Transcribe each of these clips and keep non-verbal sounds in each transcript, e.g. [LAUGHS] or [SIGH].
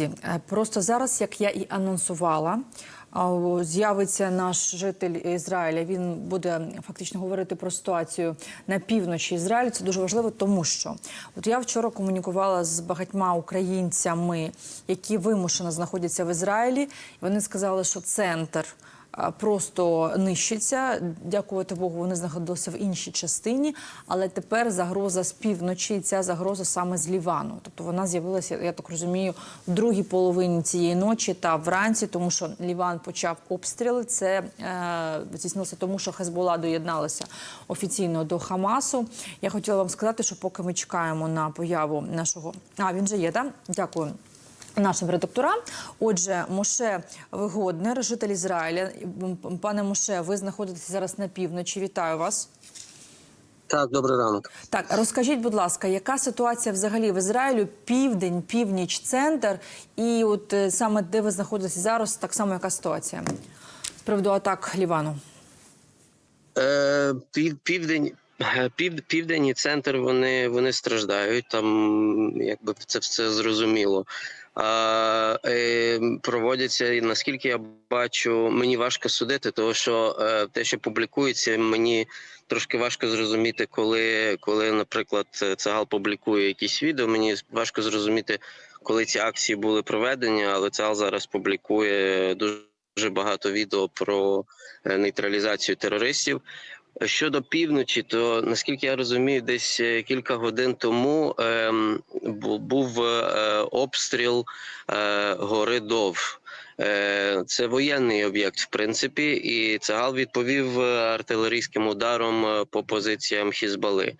Е, Просто зараз, як я і анонсувала, з'явиться наш житель Ізраїля. Він буде фактично говорити про ситуацію на півночі Ізраїлю. Це дуже важливо, тому що от я вчора комунікувала з багатьма українцями, які вимушено знаходяться в Ізраїлі. І Вони сказали, що центр просто нищиться. Дякувати Богу, вони знаходилися в іншій частині. Але тепер загроза з півночі, ця загроза саме з Лівану. Тобто вона з'явилася, я так розумію, в другій половині цієї ночі та вранці, тому що Ліван почав обстріли. Це е, здійснилося тому, що Хезбола доєдналася офіційно до Хамасу. Я хотіла вам сказати, що поки ми чекаємо на появу нашого. А він же є, так? Дякую нашим редакторам. Отже, Моше Вигоднер, житель Ізраїля. Пане Моше, ви знаходитеся зараз на півночі. Вітаю вас. Так, добрий ранок. Так, розкажіть, будь ласка, яка ситуація взагалі в Ізраїлю? Південь, північ, центр, і от е, саме де ви знаходитеся зараз, так само яка ситуація з приводу атак Лівану? Е, пів, південь, пів, південь і центр вони, вони страждають. Там якби це все зрозуміло. А, е, проводяться, і наскільки я бачу, мені важко судити, тому що е, те, що публікується, мені трошки важко зрозуміти, коли, коли, наприклад, Цагал публікує якісь відео. Мені важко зрозуміти, коли ці акції були проведені, але Цагал зараз публікує дуже. Дуже багато відео про е, нейтралізацію терористів. Щодо півночі, то наскільки я розумію, десь е, кілька годин тому е, був обстріл е, гори Дов. Е, Це воєнний об'єкт, в принципі, і Цагал відповів е, артилерійським ударом е, по позиціям Хізбали.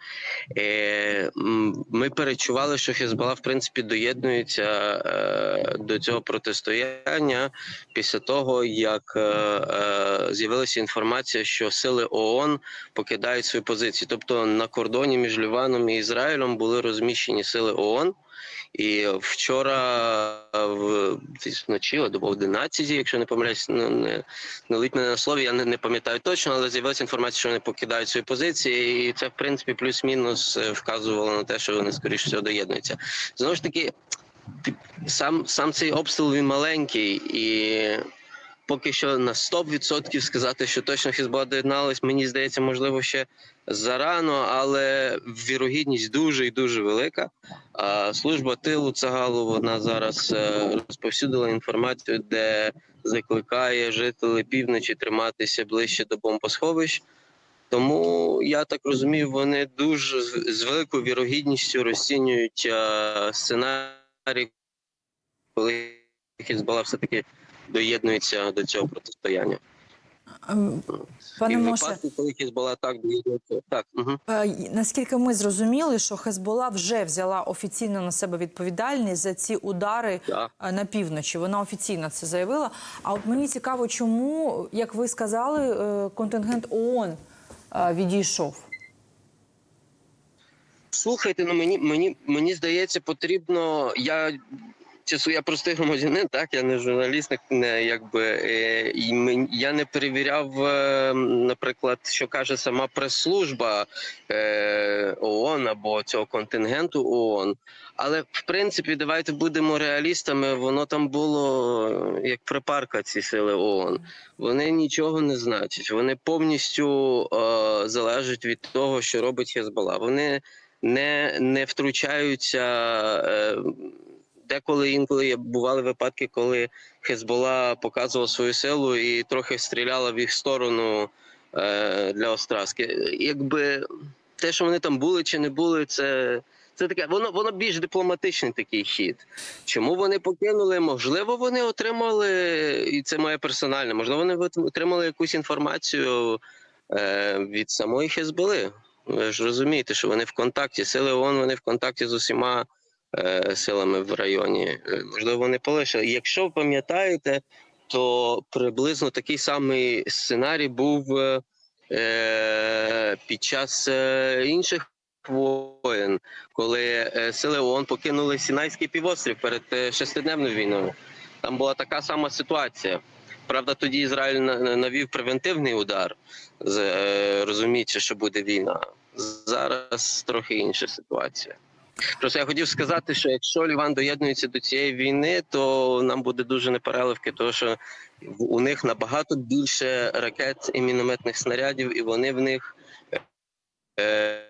Ми перечували, що Хізбала в принципі доєднується до цього протистояння після того, як з'явилася інформація, що сили ООН покидають свої позиції. Тобто на кордоні між Ліваном і Ізраїлем були розміщені сили ООН. І вчора е, вночі або в 11, якщо не помиляюсь, ну не, не лить мене на слові, я не, не пам'ятаю точно, але з'явилася інформація, що вони покидають свої позиції, і це в принципі плюс-мінус е, вказувало на те, що вони скоріше всього доєднуються. Знову ж таки, сам сам цей обстріл він маленький і. Поки що на 100% сказати, що точно Хізбола доєдналась, мені здається, можливо, ще зарано, але вірогідність дуже і дуже велика. Служба тилу Цагалу вона зараз е, розповсюдила інформацію, де закликає жителів півночі триматися ближче до бомбосховищ. Тому я так розумію, вони дуже з- великою вірогідністю розцінюють е, сценарій, коли Хізбола все-таки доєднується до цього протистояння. Пане Моше, коли Хізбола так так. Угу. Наскільки ми зрозуміли, що Хезбола вже взяла офіційно на себе відповідальність за ці удари е, на півночі. Вона офіційно це заявила. А от мені цікаво, чому, як ви сказали, е, контингент ООН відійшов. Слухайте, ну мені мені мені здається, потрібно. Я часу, я простий громадянин, так я не журналіст, не якби е, і я не перевіряв, е, наприклад, що каже сама прес-служба е, ООН або цього контингенту ООН. Але в принципі, давайте будемо реалістами. Воно там було е, як припарка ці сили ООН. Вони нічого не значать. Вони повністю е, залежать від того, що робить Хезбола. Вони не, не втручаються. Е, деколи інколи бували випадки, коли Хезбола показувала свою силу і трохи стріляла в їх сторону е, для остраски. Якби те, що вони там були чи не були, це. Це таке, воно воно більш дипломатичний такий хід. Чому вони покинули? Можливо, вони отримали, і це моє персональне, можливо, вони отримали якусь інформацію е, від самої Хезболи. Ви ж розумієте, що вони в контакті. Сили ООН, вони в контакті з усіма силами в районі. Е, Можливо, вони полишили. Якщо пам'ятаєте, то приблизно такий самий сценарій був е, е, під час е, інших воєн, коли е, сили ООН покинули Сінайський півострів перед е, шестидневною війною. Там була така сама ситуація. Правда, тоді Ізраїль на- на- навів превентивний удар, е, розуміючи, що буде війна. Зараз трохи інша ситуація. Просто я хотів сказати, що якщо Ліван доєднується до цієї війни, то нам буде дуже непереливки, тому що у них набагато більше ракет і мінометних снарядів, і вони в них е,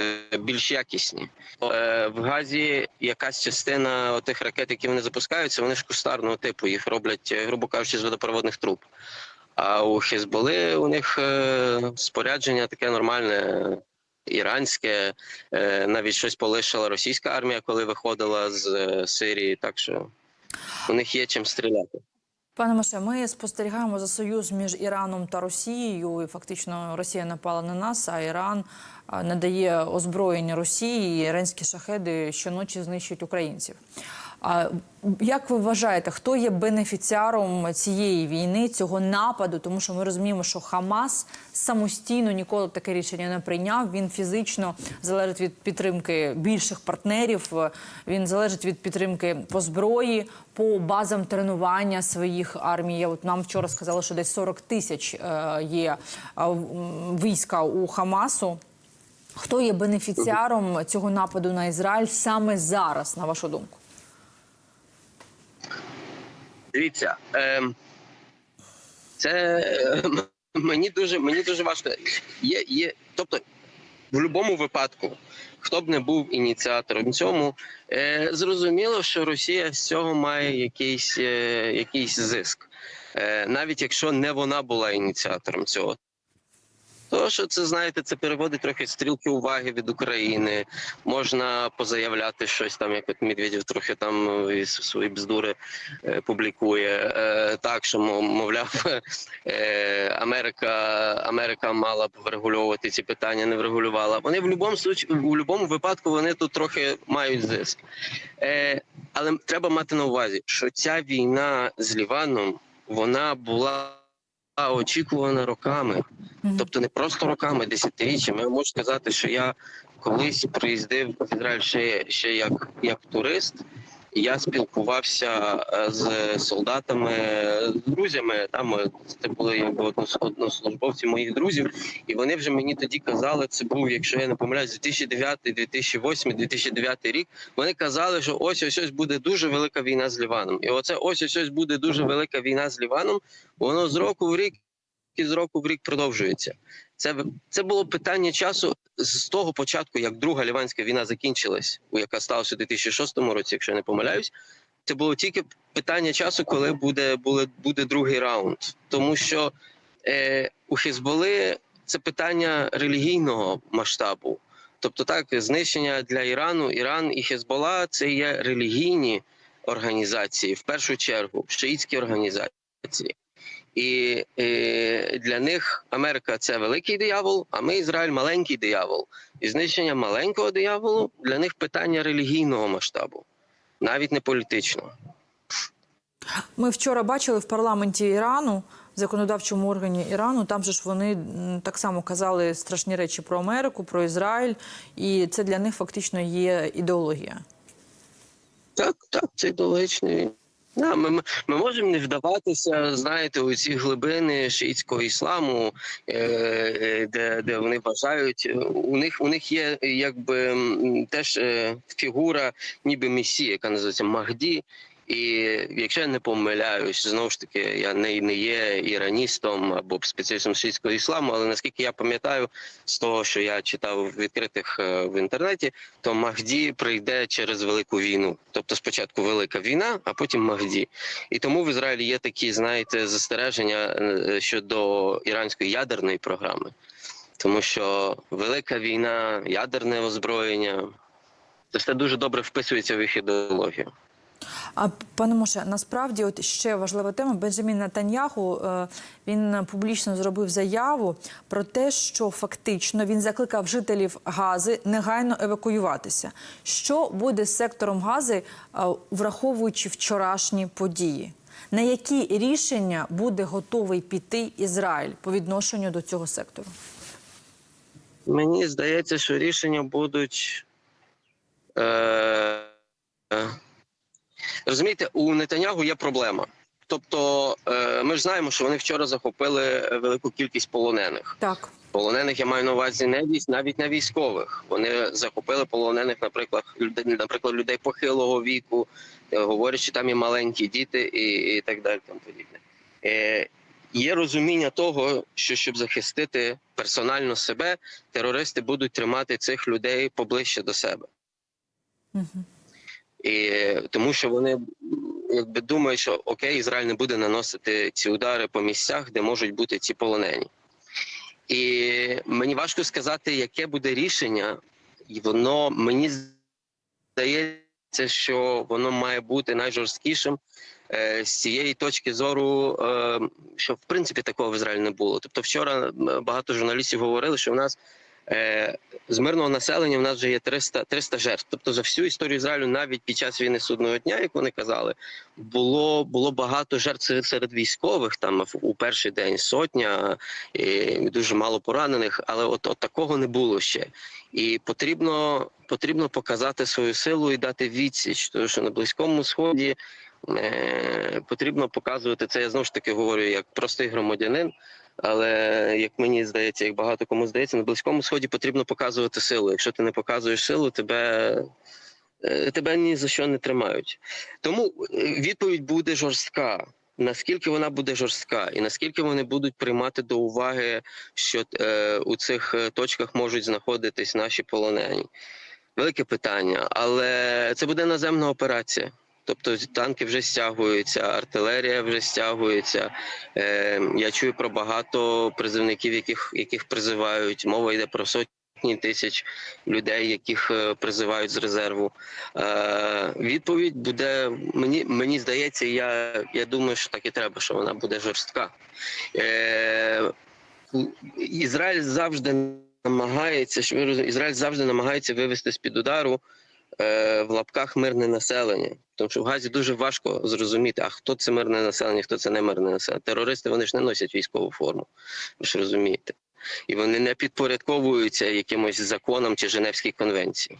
е, більш якісні. Е, в Газі якась частина тих ракет, які вони запускаються, вони ж кустарного типу. Їх роблять, е, грубо кажучи, з водопроводних труб. А у Хізболи у них е, спорядження таке нормальне, іранське, е, навіть щось полишила російська армія, коли виходила з е, Сирії. Так що у них є чим стріляти. Пане Маше, ми спостерігаємо за союз між Іраном та Росією. І фактично Росія напала на нас, а Іран надає озброєння Росії. і Іранські шахеди щоночі знищують українців. А як ви вважаєте, хто є бенефіціаром цієї війни, цього нападу? Тому що ми розуміємо, що Хамас самостійно ніколи таке рішення не прийняв. Він фізично залежить від підтримки більших партнерів. Він залежить від підтримки по зброї, по базам тренування своїх армій. От нам вчора сказали, що десь 40 тисяч е, є е, війська у Хамасу. Хто є бенефіціаром цього нападу на Ізраїль саме зараз, на вашу думку? Дивіться, ем, це ем, мені дуже мені дуже важко. Є, є, тобто, в будь-якому випадку, хто б не був ініціатором цьому, е, зрозуміло, що Росія з цього має якийсь, е, якийсь зиск, е, навіть якщо не вона була ініціатором цього. То, що це знаєте, це переводить трохи стрілки уваги від України. Можна позаявляти щось там, як от Медведєв трохи там е, свої бздури е, публікує. Е, так, що мов- мовляв, [LAUGHS] е, Америка, Америка мала б врегульовувати ці питання, не врегулювала. Вони в будь-якому в будь-якому випадку вони тут трохи мають зиск. Е, але треба мати на увазі, що ця війна з Ліваном вона була очікувана роками. Тобто не просто роками, десятиріччями. Я можу сказати, що я колись приїздив в Ізраїль ще, ще як, як турист. Я спілкувався е, з солдатами, з друзями. Там е, це були якби однослужбовці моїх друзів, і вони вже мені тоді казали, це був, якщо я не помиляюсь, 2009, 2008, 2009 рік. Вони казали, що ось ось ось буде дуже велика війна з Ліваном. І оце ось ось ось буде дуже велика війна з Ліваном. Воно з року в рік і з року в рік продовжується. Це це було питання часу з того початку, як друга ліванська війна закінчилась, у яка сталася у 2006 році, якщо я не помиляюсь. Це було тільки питання часу, коли буде, буде, буде другий раунд. Тому що е, у Хізболи це питання релігійного масштабу. Тобто, так, знищення для Ірану, Іран і Хезбола це є релігійні організації, в першу чергу, шиїцькі організації. І е, для них Америка це великий диявол, а ми Ізраїль маленький диявол. І знищення маленького дияволу для них питання релігійного масштабу, навіть не політичного. Ми вчора бачили в парламенті Ірану, в законодавчому органі Ірану. Там же ж вони так само казали страшні речі про Америку, про Ізраїль, і це для них фактично є ідеологія. Так, так, це ідеологічний. Да, ми, ми, можемо не вдаватися, знаєте, у ці глибини шиїцького ісламу, е, е, де, де вони вважають, е, у них у них є якби теж е, фігура, ніби місія, яка називається Махді. І якщо я не помиляюсь, знову ж таки, я не, не є іраністом або спеціалістом шиїцького ісламу, але наскільки я пам'ятаю з того, що я читав відкритих е, в інтернеті, то Махді прийде через велику війну. Тобто спочатку велика війна, а потім Махді. І тому в Ізраїлі є такі, знаєте, застереження е, щодо іранської ядерної програми, тому що велика війна, ядерне озброєння це все дуже добре вписується в їх ідеологію. А пане Моше, насправді, от ще важлива тема. Бенджамін Натаньяху е, він публічно зробив заяву про те, що фактично він закликав жителів Гази негайно евакуюватися. Що буде з сектором Гази, е, враховуючи вчорашні події? На які рішення буде готовий піти Ізраїль по відношенню до цього сектору? Мені здається, що рішення будуть. Е, розумієте, у Нетанягу є проблема. тобто, е, ми ж знаємо, що вони вчора захопили велику кількість полонених. Так. Полонених я маю на увазі не військ, навіть не військових. Вони захопили полонених, наприклад, людей, наприклад, людей похилого віку, е, говорять, що там і маленькі діти, і, і так далі. Там подібне. Е, є розуміння того, що щоб захистити персонально себе, терористи будуть тримати цих людей поближче до себе. Угу. І тому що вони якби думають, що окей, Ізраїль не буде наносити ці удари по місцях, де можуть бути ці полонені. І мені важко сказати, яке буде рішення, і воно мені здається, що воно має бути найжорсткішим е, з цієї точки зору, е, що в принципі такого в Ізраїлі не було. Тобто, вчора багато журналістів говорили, що в нас з мирного населення в нас вже є 300, 300 жертв. Тобто за всю історію Ізраїлю, навіть під час війни судного дня, як вони казали, було було багато жертв серед, військових. Там у перший день сотня, і дуже мало поранених, але от, от такого не було ще. І потрібно, потрібно показати свою силу і дати відсіч, тому що на близькому сході. Е, потрібно показувати це. Я знову ж таки говорю як простий громадянин. Але як мені здається, як багато кому здається, на близькому сході потрібно показувати силу. Якщо ти не показуєш силу, тебе, е, тебе ні за що не тримають. Тому е, відповідь буде жорстка. Наскільки вона буде жорстка, і наскільки вони будуть приймати до уваги, що е, у цих е, точках можуть знаходитись наші полонені? Велике питання, але це буде наземна операція. Тобто танки вже стягуються, артилерія вже стягується. Е, я чую про багато призивників, яких, яких призивають. Мова йде про сотні тисяч людей, яких е, призивають з резерву. Е, відповідь буде мені, мені здається, я, я думаю, що так і треба, що вона буде жорстка. Е, Ізраїль завжди намагається, що Ізраїль завжди намагається вивести з під удару е, в лапках мирне населення. Тому що в Газі дуже важко зрозуміти, а хто це мирне населення, хто це не мирне населення. Терористи вони ж не носять військову форму. Ви ж розумієте. І вони не підпорядковуються якимось законам чи Женевській конвенції.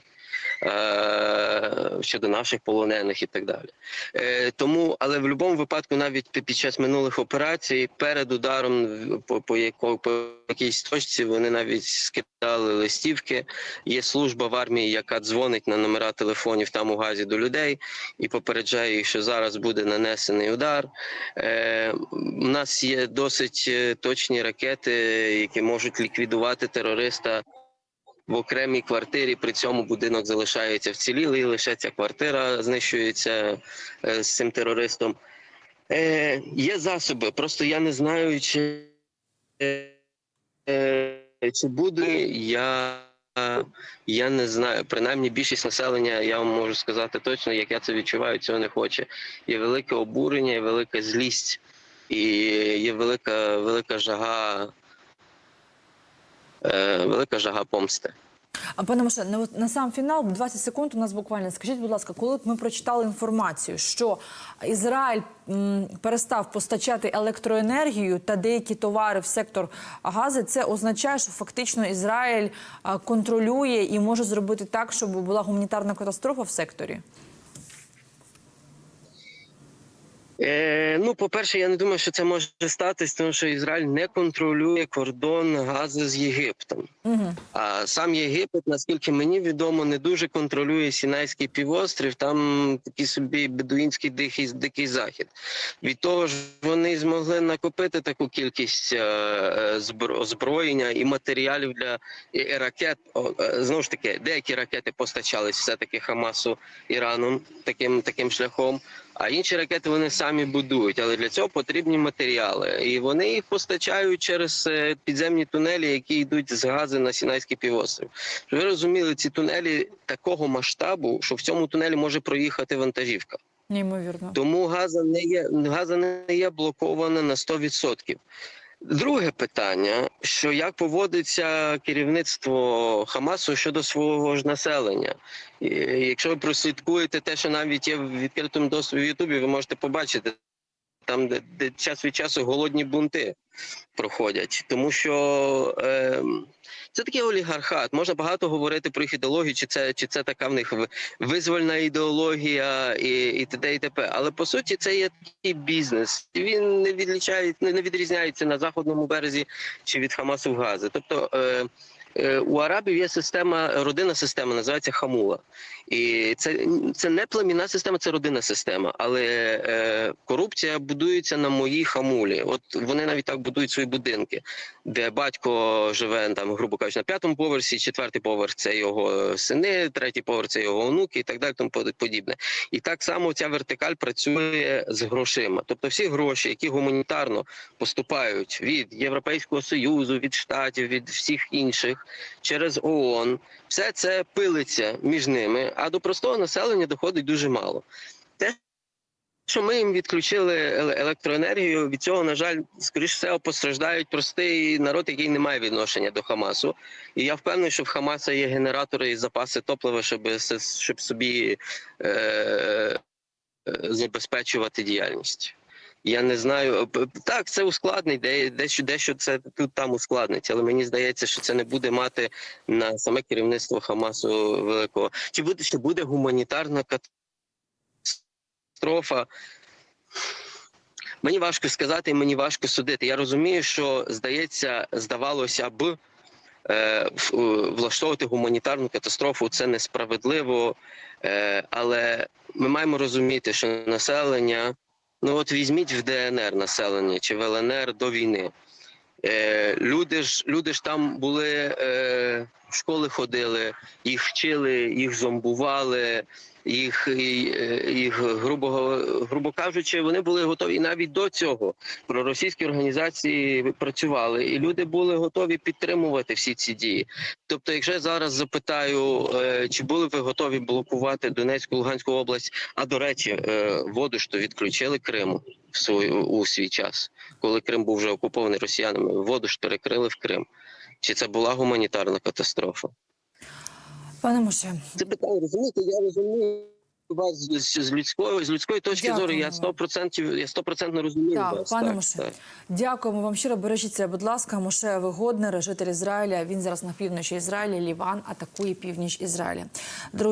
Е, Щодо наших полонених і так далі, Е, тому, але в будь-якому випадку, навіть під час минулих операцій, перед ударом по, по, яко- по якійсь точці, вони навіть скидали листівки. Є служба в армії, яка дзвонить на номера телефонів там у газі до людей і попереджає їх, що зараз буде нанесений удар. Е, у нас є досить е, точні ракети, які можуть ліквідувати терориста. В окремій квартирі при цьому будинок залишається вцілілий, лише ця квартира знищується е, з цим терористом. Е, є засоби, просто я не знаю, чи, е, е, чи буде. Я, я не знаю. Принаймні більшість населення, я вам можу сказати точно, як я це відчуваю, цього не хоче. Є велике обурення, є велика злість і є велика, велика жага. Е, велика жага помсти. А пане Моше, на, на сам фінал 20 секунд у нас буквально. Скажіть, будь ласка, коли ми прочитали інформацію, що Ізраїль м, перестав постачати електроенергію та деякі товари в сектор гази, це означає, що фактично Ізраїль а, контролює і може зробити так, щоб була гуманітарна катастрофа в секторі. Е, ну, по-перше, я не думаю, що це може статись, тому що Ізраїль не контролює кордон газу з Єгиптом. Угу. А сам Єгипет, наскільки мені відомо, не дуже контролює Сінайський півострів. Там такий собі бедуїнський дикий, дикий захід. Від того ж вони змогли накопити таку кількість е, е, збро- озброєння і матеріалів для і, і ракет. О, е, знову ж таки, деякі ракети постачались все-таки Хамасу Іраном таким таким шляхом. А інші ракети вони самі будують, але для цього потрібні матеріали, і вони їх постачають через е, підземні тунелі, які йдуть з газу на Сінайський півострів. Щоб ви розуміли, ці тунелі такого масштабу, що в цьому тунелі може проїхати вантажівка. Неймовірно. Тому газа не є газа не є блокована на 100%. Друге питання: що як поводиться керівництво Хамасу щодо свого ж населення? І Якщо ви прослідкуєте те, що навіть є в відкритому доступі в Ютубі, ви можете побачити там, де, де час від часу голодні бунти проходять, тому що е, це такий олігархат. Можна багато говорити про їх ідеологію, чи це чи це така в них визвольна ідеологія і, і т.д. і т.п. Але по суті це є такий бізнес. Він не відлічає, не відрізняється на західному березі чи від Хамасу в Гази. Тобто е, у арабів є система, родинна система, називається Хамула. І це, це не племінна система, це родинна система. Але е, корупція будується на моїй хамулі. От вони навіть так будують свої будинки, де батько живе там, грубо кажучи, на п'ятому поверсі, четвертий поверх це його сини, третій поверх це його онуки і так далі, тому под- подібне. І так само ця вертикаль працює з грошима. Тобто всі гроші, які гуманітарно поступають від Європейського союзу, від штатів, від всіх інших через ООН, все це пилиться між ними, а до простого населення доходить дуже мало. Те, що ми їм відключили електроенергію, від цього, на жаль, скоріш все постраждають простий народ, який не має відношення до Хамасу. І я впевнений, що в Хамаса є генератори і запаси топлива, щоб, щоб собі е, е, забезпечувати діяльність. Я не знаю. Так, це ускладнить, дещо, дещо це тут там ускладнить, але мені здається, що це не буде мати на саме керівництво Хамасу великого. Чи буде чи буде гуманітарна катастрофа? Мені важко сказати, і мені важко судити. Я розумію, що здається, здавалося б. е, е, Влаштовувати гуманітарну катастрофу це несправедливо, е, але ми маємо розуміти, що населення Ну от візьміть в ДНР населення чи в ЛНР до війни. Е, люди ж люди ж там були е, в школи ходили, їх вчили, їх зомбували, їх, е, їх грубо, грубо кажучи, вони були готові навіть до цього. Проросійські організації працювали, і люди були готові підтримувати всі ці дії. Тобто, якщо я зараз запитаю, е, чи були ви готові блокувати Донецьку, Луганську область, а до речі, е, воду то відключили Криму в свою у свій час, коли Крим був вже окупований росіянами. Воду ж перекрили в Крим. Чи це була гуманітарна катастрофа? Пане Моше, Це питання розумієте, я розумію. Вас з, з людської з людської точки зору я Дякуємо. 100% я 100% розумію Так, вас. пане так, Моше. так. дякуємо вам щиро. Бережіться, будь ласка, Моше Вигоднер, житель Ізраїля. Він зараз на півночі Ізраїля. Ліван атакує північ Ізраїля. Друзі,